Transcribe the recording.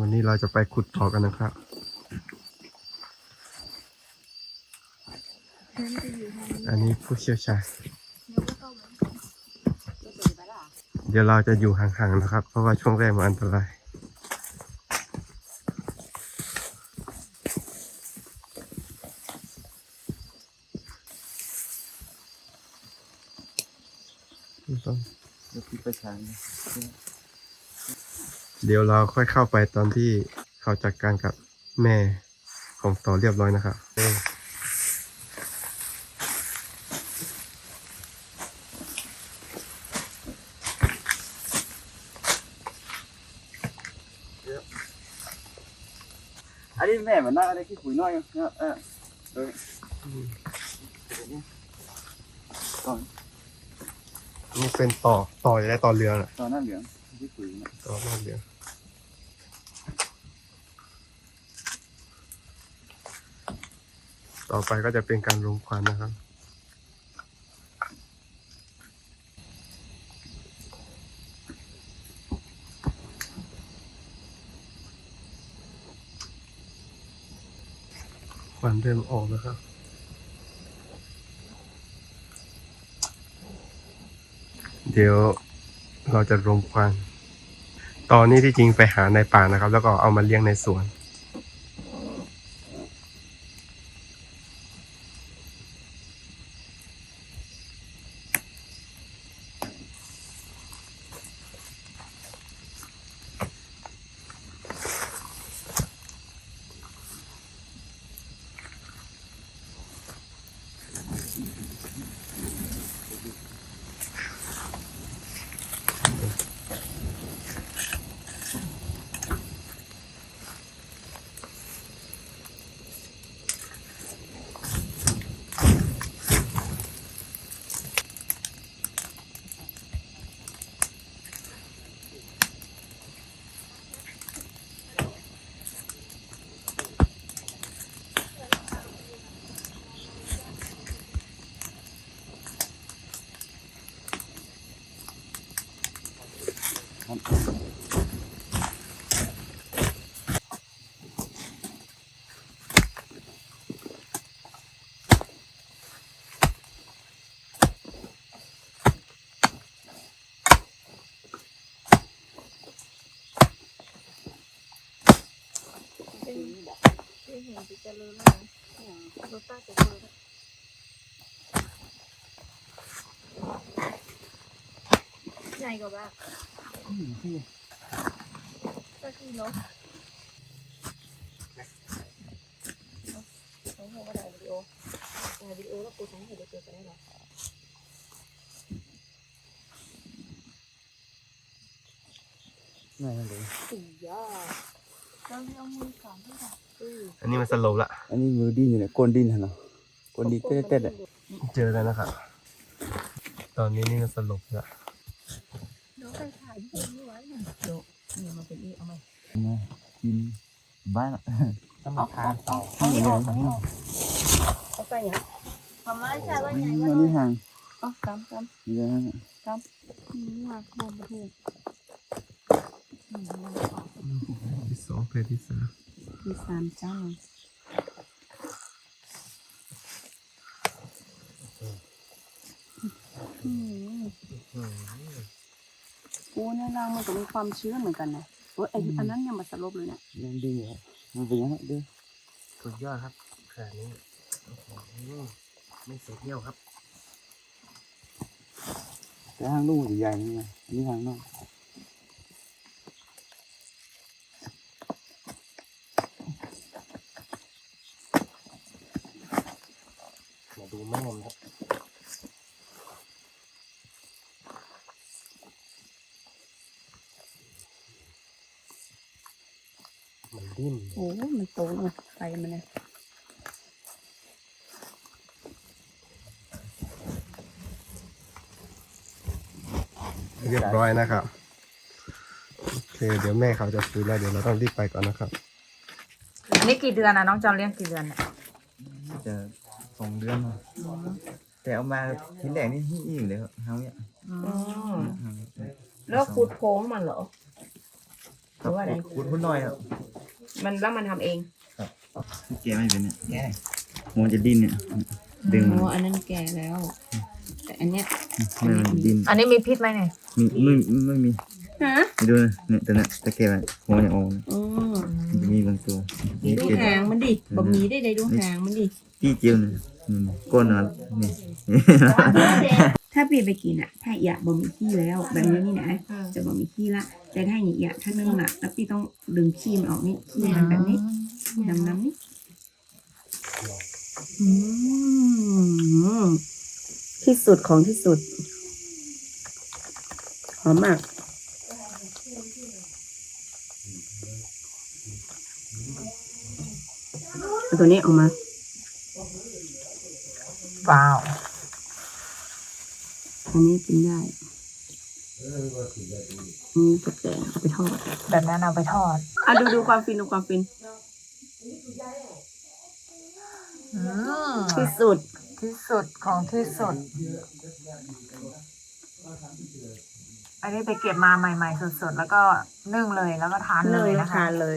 วันนี้เราจะไปขุดต่อกันนะครับอันนี้ผู้เชี่ยวชาญเดี๋ยวเราจะอยู่ห่างๆนะครับ เพราะว่าช่วงแรกมันอันตรายเดี๋ยวพี่ประชาน เดี๋ยวเราค่อยเข้าไปตอนที่เขาจัดการกับแม่ของต่อเรียบร้อยนะครับเอ้ยอันนี้แม่มันน่าอะไรที่ปุ๋ยน้อยเนาะเออโดยก่อนนี่เป็นต่อต่อจะได้ต่อเรือน่ะต่อหน้าเหลือง ที่ปุ๋ยเนต่อหน้าเรือต่อไปก็จะเป็นการรมควันนะครับ ควันเริ่มออกแล้วครับเดี๋ยวเราจะรวมควัน ตอนนี้ที่จริงไปหาในป่านะครับ แล้วก็เอามาเลี้ยงในสวน จะเจริญแล้วนะรถป้าจะเจริญใหญ่กว่าบ้าน ก็คือรถเขาบอกว่าถ่ายวิดีโอถ่ายวิดีโอแล้วกูใช้ให้เด็กๆไปได้หรอไม่เลยสี่ยอดเราเอามือสองที่แบบอืออันนี้มันสลบละอันนี้มือดิ้นอยู่เนี่ยก้นดิ้นเหรอก้นดิ้นเต้นเต้นอะเจอแล้วนะครับตอนนี้นี่มันสลบละ น้องไปถ่ายที่ตรงนี้ไว้เนี่ยเดี๋ยวนี่มันเป็นอีเอาไหมนะกินบ้านอะสำหรับทานต่อข้างในข้างนอกเอาไปเนี่ยทำไมใช่ว่าอันไงนี้ว่าอันนี้ห่างอ๋อกำกำนี่นะอืมมากมองไปถูกอืมมันออกที่สองเพศที่สามมีสามเจ้าอืม กูเนี่ยรังมันก็มีความชื้นเหมือนกันนะโอ้ยไอ้อันนั้นยังมาสลบเลยเนี่ยยังดิ้นอยู่มันเป็นยังไงเด้อสุดยอดครับขนาดนี้โอ้โหไม่เสียเที่ยวครับแต่ห้างลูกใหญ่นี่ไงอันนี้ห่างนอกมาดูแม่มันครับ มันดิ้นโอ้ มันโตเลยไปมันเนี่ยเรียบร้อยนะครับ โอเค เดี๋ยวแม่เขาจะฟื้นแล้ว เดี๋ยวเราต้องรีบไปก่อนนะครับ อันนี้กี่เดือนนะน้องจอนเลี้ยงกี่เดือนเนี่ยจะสองเดือนแล้วแต่เอามาทีแรกนี่หิ้วเลยครับเฮาเนี่ยแล้วขุดโพรงมันเหรอครัหรือว่าอะไรขูดหุ่นน้อยครับ มันแล้วมันทำเองที่แกไม่เป็นเนี่ยแกหัวจะดิ้นเนี่ย ดึงมันอ๋ออันนั้นแก่แล้ว แต่อันเนี้ยไม่มันดิ้นอันนี้มีพิษไหมเนี่ยมีไม่ไม่มีฮะไม่ดูนะเนี่ยแต่เนี่ยแต่แกแบบหัวจะออกนะอ๋อมันจะมีบางตัวนี่ดูเป็นหางมันดิบะหมี่ได้เลยดูหางมันดิ จี้เจียวเนี่ยอืมก้นนอนนี่ ถ้าเปลี่ยนไปกินอะถ้าอยากบะหมี่ขี้แล้ว แบบนี้นี่นะจะบะหมี่ขี้ละ แต่ถ้าอย่างอยากถ้านึ่งอะแล้วพี่ต้องดึงขี้มันออกนี่ขี้มันแบบนี้ดำน้ำนี่อืมที่สุดของที่สุด หอมมาก เอาตัวนี้ออกมาว้าว อันนี้กินได้อันนี้จะแกงเอาไปทอดแบบนั้นเอาไปทอดอะดูดูความฟินดูความฟินอืมที่สุดที่สุดของที่สุด อันนี้ไปเก็บมาใหม่ ๆสดๆ แล้วก็นึ่งเลยแล้วก็ทานเลยนะคะ ทานเลย